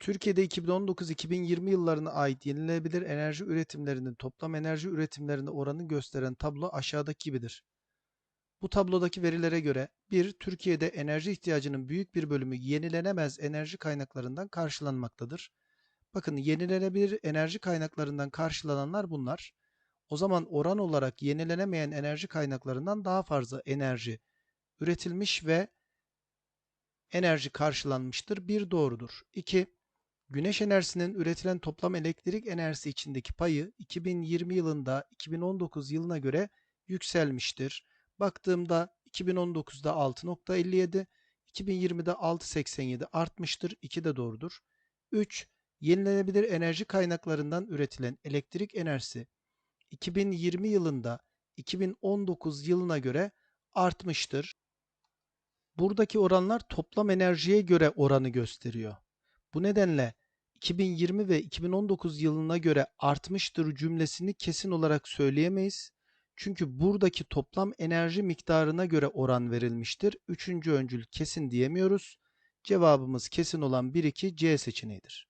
Türkiye'de 2019-2020 yıllarına ait yenilenebilir enerji üretimlerinin toplam enerji üretimlerine oranı gösteren tablo aşağıdaki gibidir. Bu tablodaki verilere göre 1. Türkiye'de enerji ihtiyacının büyük bir bölümü yenilenemez enerji kaynaklarından karşılanmaktadır. Bakın yenilenebilir enerji kaynaklarından karşılananlar bunlar. O zaman oran olarak yenilenemeyen enerji kaynaklarından daha fazla enerji üretilmiş ve enerji karşılanmıştır. Bir doğrudur. 2. Güneş enerjisinin üretilen toplam elektrik enerjisi içindeki payı 2020 yılında 2019 yılına göre yükselmiştir. Baktığımda 2019'da 6.57, 2020'de 6.87 artmıştır. 2 de doğrudur. 3. Yenilenebilir enerji kaynaklarından üretilen elektrik enerjisi 2020 yılında 2019 yılına göre artmıştır. Buradaki oranlar toplam enerjiye göre oranı gösteriyor. Bu nedenle 2020 ve 2019 yılına göre artmıştır cümlesini kesin olarak söyleyemeyiz. Çünkü buradaki toplam enerji miktarına göre oran verilmiştir. Üçüncü öncül kesin diyemiyoruz. Cevabımız kesin olan 1-2 C seçeneğidir.